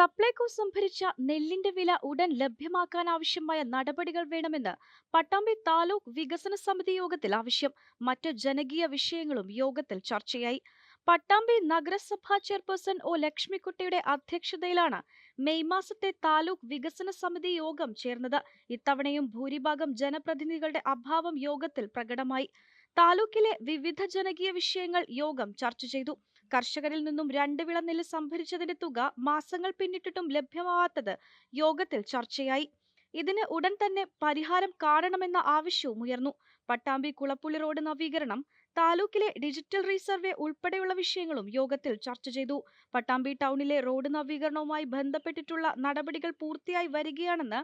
സപ്ലൈകോ സംഭരിച്ച നെല്ലിന്റെ വില ഉടൻ ലഭ്യമാക്കാൻ ആവശ്യമായ നടപടികൾ വേണമെന്ന് പട്ടാമ്പി താലൂക്ക് വികസന സമിതി യോഗത്തിൽ ആവശ്യം. മറ്റ് ജനകീയ വിഷയങ്ങളും യോഗത്തിൽ ചർച്ചയായി. പട്ടാമ്പി നഗരസഭാ ചെയർപേഴ്സൺ ഒ ലക്ഷ്മിക്കുട്ടിയുടെ അധ്യക്ഷതയിലാണ് മെയ് മാസത്തെ താലൂക്ക് വികസന സമിതി യോഗം ചേർന്നത്. ഇത്തവണയും ഭൂരിഭാഗം ജനപ്രതിനിധികളുടെ അഭാവം യോഗത്തിൽ പ്രകടമായി. താലൂക്കിലെ വിവിധ ജനകീയ വിഷയങ്ങൾ യോഗം ചർച്ച ചെയ്തു. കർഷകരിൽ നിന്നും രണ്ട് വിള നെല്ല് സംഭരിച്ചതിന്റെ തുക മാസങ്ങൾ പിന്നിട്ടിട്ടും ലഭ്യമാവാത്തത് യോഗത്തിൽ ചർച്ചയായി. ഇതിന് ഉടൻ തന്നെ പരിഹാരം കാണണമെന്ന ആവശ്യവും ഉയർന്നു. പട്ടാമ്പി കുളപ്പുള്ളി റോഡ് നവീകരണം താലൂക്കിലെ ഡിജിറ്റൽ റീസർവേ ഉൾപ്പെടെയുള്ള വിഷയങ്ങളും യോഗത്തിൽ ചർച്ച ചെയ്തു. പട്ടാമ്പി ടൗണിലെ റോഡ് നവീകരണവുമായി ബന്ധപ്പെട്ടിട്ടുള്ള നടപടികൾ പൂർത്തിയായി വരികയാണെന്ന്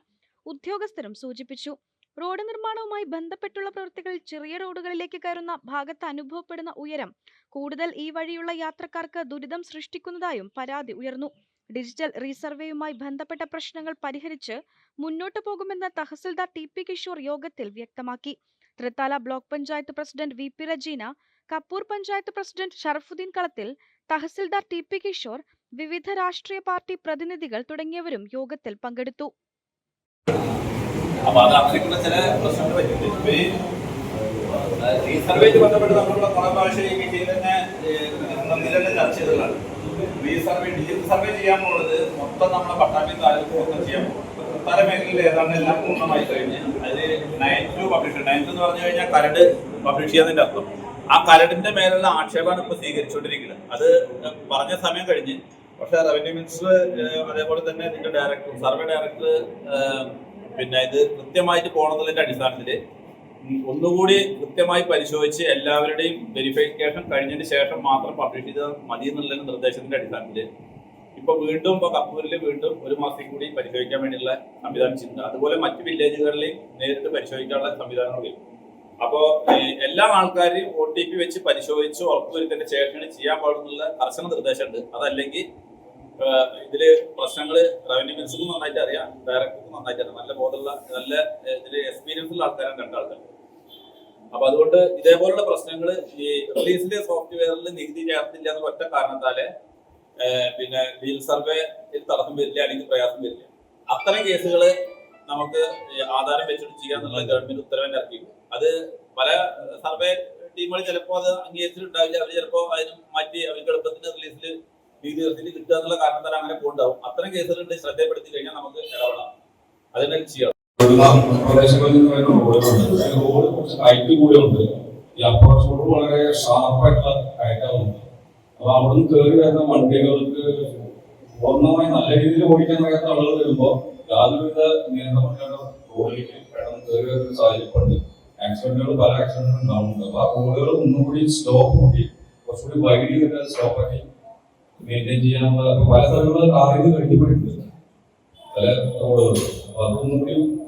ഉദ്യോഗസ്ഥരും സൂചിപ്പിച്ചു. റോഡ് നിർമ്മാണവുമായി ബന്ധപ്പെട്ടുള്ള പ്രവൃത്തികൾ ചെറിയ റോഡുകളിലേക്ക് കയറുന്ന ഭാഗത്ത് അനുഭവപ്പെടുന്ന ഉയരം. കൂടുതൽ ഈ വഴിയുള്ള യാത്രക്കാർക്ക് ദുരിതം സൃഷ്ടിക്കുന്നതായും പരാതി ഉയർന്നു. ഡിജിറ്റൽ റീസർവേയുമായി ബന്ധപ്പെട്ട പ്രശ്നങ്ങൾ പരിഹരിച്ച് മുന്നോട്ടു പോകുമെന്ന് തഹസിൽദാർ ടി പി കിഷോർ യോഗത്തിൽ വ്യക്തമാക്കി. Thrithala block panchayat president V P Rajeena Kappur panchayat president Sharafudheen Kalathil tahsildar T P Kishore വിവിധ രാഷ്ട്രീയ പാർട്ടി പ്രതിനിധികൾ തുടങ്ങിയവരും യോഗത്തിൽ പങ്കെടുത്തു. അപ്പൊ അത് അങ്ങനെയൊക്കെയുള്ള ചില പ്രശ്നങ്ങൾ വരുന്നുണ്ട്. റീസർവേറ്റ് ബന്ധപ്പെട്ട് നമ്മളുടെ കുറെ പ്രാവശ്യം തന്നെ ചർച്ച ചെയ്തതാണ്. ഡിജിറ്റൽ സർവേ ചെയ്യാൻ പോകുന്നത് മൊത്തം നമ്മുടെ പട്ടാമ്പി താലൂക്ക് ചെയ്യാൻ പോകും പല മേഖലയിൽ ഏതാണ്ട് എല്ലാം പൂർണമായി കഴിഞ്ഞ് അതിൽ നയൻത് പബ്ലിഷ് നയൻത് എന്ന് പറഞ്ഞു കഴിഞ്ഞാൽ കരട് പബ്ലിഷ് ചെയ്യാന്നതിന്റെ അർത്ഥം. ആ കരടിന്റെ മേലുള്ള ആക്ഷേപമാണ് ഇപ്പൊ സ്വീകരിച്ചുകൊണ്ടിരിക്കുന്നത്. അത് പറഞ്ഞ സമയം കഴിഞ്ഞ്. പക്ഷെ റവന്യൂ മിനിസ്റ്റർ അതേപോലെ തന്നെ ഇതിന്റെ ഡയറക്ടർ സർവേ ഡയറക്ടർ പിന്നെ ഇത് കൃത്യമായിട്ട് പോണതിന്റെ അടിസ്ഥാനത്തിൽ ഒന്നുകൂടി കൃത്യമായി പരിശോധിച്ച് എല്ലാവരുടെയും വെരിഫിക്കേഷൻ കഴിഞ്ഞതിന് ശേഷം മാത്രം പബ്ലിഷ് ചെയ്താൽ മതി എന്നുള്ള നിർദ്ദേശത്തിന്റെ അടിസ്ഥാനത്തിൽ ഇപ്പൊ വീണ്ടും ഇപ്പൊ കപ്പൂരിൽ വീണ്ടും ഒരു മാസത്തിൽ കൂടി പരിശോധിക്കാൻ വേണ്ടിയുള്ള സംവിധാനം ചെയ്യുന്നത് അതുപോലെ മറ്റു വില്ലേജുകളിലെയും നേരിട്ട് പരിശോധിക്കാനുള്ള സംവിധാനങ്ങൾ അപ്പോ എല്ലാ ആൾക്കാരെയും ഒ ടി പി വെച്ച് പരിശോധിച്ച് ഉറപ്പുവരുത്തേണ്ട ശേഷമാണ് ചെയ്യാൻ പാടുന്നുള്ള കർശന നിർദ്ദേശമുണ്ട്. അതല്ലെങ്കിൽ ഇതിൽ പ്രശ്നങ്ങൾ റവന്യൂ മിനിസ്റ്റർക്കും നന്നായിട്ട് അറിയാം ഡയറക്ടർക്കും നന്നായിട്ട് അറിയാം. നല്ല നല്ല എക്സ്പീരിയൻസ് ഉള്ള ആൾക്കാരാണ് രണ്ടാൾക്കാർ അപ്പൊ അതുകൊണ്ട് ഇതേപോലുള്ള പ്രശ്നങ്ങൾ ഈ റിലീസിന്റെ സോഫ്റ്റ്വെയറിൽ നികുതി ചേർത്തില്ല എന്ന ഒറ്റ കാരണത്താൽ പിന്നെ ഡീൽ സർവേ തടസ്സം വരില്ല അല്ലെങ്കിൽ പ്രയാസം വരില്ല. അത്തരം കേസുകൾ നമുക്ക് ആധാരം വെച്ചിട്ട് ചെയ്യാന്നുള്ള ഗവൺമെന്റ് ഉത്തരവിന് ഇറക്കിയിട്ടുണ്ട്. അത് പല സർവേ ടീമുകൾ ചിലപ്പോൾ അത് അംഗീകരിച്ചിട്ടുണ്ടാവില്ല. അവർ ചിലപ്പോൾ അതിന് മാറ്റി അവർക്ക് എളുപ്പത്തിന് റിലീസിൽ ഉയർത്തിയിട്ട് കിട്ടുക എന്നുള്ള കാരണത്താൽ അങ്ങനെ പോകുന്നുണ്ടാവും അത്തരം കേസുകളുണ്ട് ശ്രദ്ധപ്പെടുത്തി കഴിഞ്ഞാൽ നമുക്ക് ഇടപെടാം. അതിനെ ചെയ്യാം. പ്രദേശങ്ങളിൽ നിന്ന് വരുന്ന റോഡുകളുണ്ട് റോഡ് കുറച്ച് ഹൈറ്റ് കൂടിയുണ്ട് ഈ അപ്രോച്ച് റോഡ് വളരെ ഷാർപ്പായിട്ടുള്ള കയറ്റമുണ്ട് അപ്പൊ അവിടുന്ന് കയറി വരുന്ന വണ്ടികൾക്ക് പൂർണമായി നല്ല രീതിയിൽ ഓടിക്കാൻ കഴിയാത്ത ആളുകൾ വരുമ്പോൾ യാതൊരുവിധ നിയന്ത്രണങ്ങളുടെ റോഡിലേക്ക് പെട്ടെന്ന് കയറി വരുന്ന സാഹചര്യമുണ്ട് ആക്സിഡന്റുകൾ പല ആക്സിഡന്റുകളും ഉണ്ടാവുന്നുണ്ട്. അപ്പൊ ആ റോഡുകൾ ഒന്നുകൂടി സ്റ്റോപ്പ് കൂട്ടി കുറച്ചുകൂടി വൈകി വരുന്ന സ്റ്റോപ്പാക്കി മെയിന്റെയിൻ ചെയ്യാനുള്ള പല സ്ഥലങ്ങളിൽ കാറിന് കെട്ടിപ്പിടിക്കുന്നുണ്ട് പല റോഡുകൾ അപ്പൊ അതൊന്നും കൂടി